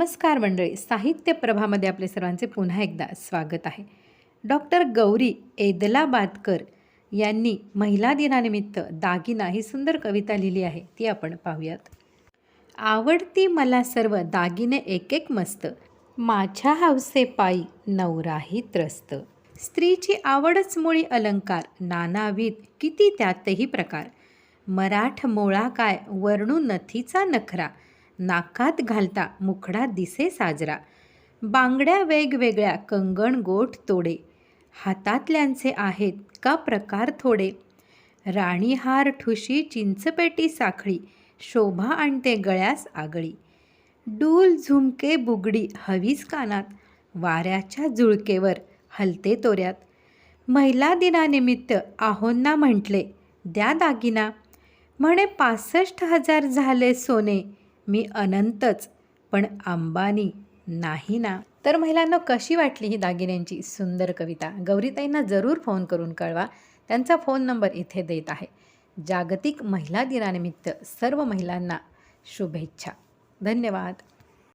नमस्कार मंडळी साहित्य प्रभामध्ये आपले सर्वांचे पुन्हा एकदा स्वागत आहे. डॉक्टर गौरी एदलाबादकर यांनी महिला दिनानिमित्त दागिना ही सुंदर कविता लिहिली आहे ती आपण पाहूयात. आवडती मला सर्व दागिने एक एक मस्त माझ्या हौसे पायी नवराही त्रस्त. स्त्रीची आवडच मुळी अलंकार नानाविध किती त्यातही प्रकार. मराठ मोळा काय वर्णू नथीचा नखरा. नाकात घालता मुखडा दिसे साजरा. बांगड्या वेगवेगळ्या कंगण गोठ तोडे. हातातल्यांचे आहेत का प्रकार थोडे. राणीहार ठुशी चिंचपेटी साखळी. शोभा आणते गळ्यास आगळी. डूल झुमके बुगडी हवीस कानात. वाऱ्याच्या जुळकेवर हलते तोऱ्यात. महिला दिनानिमित्त आहोंना म्हटले द्या दागिना. म्हणे पासष्ट हजार झाले सोने. मी अनंतच पण अंबानी नाही ना? तर महिलांना कशी वाटली ही दागिन्यांची सुंदर कविता? गौरीताईंना जरूर फोन करून कळवा. त्यांचा फोन नंबर इथे देत आहे. जागतिक महिला दिनानिमित्त सर्व महिलांना शुभेच्छा. धन्यवाद.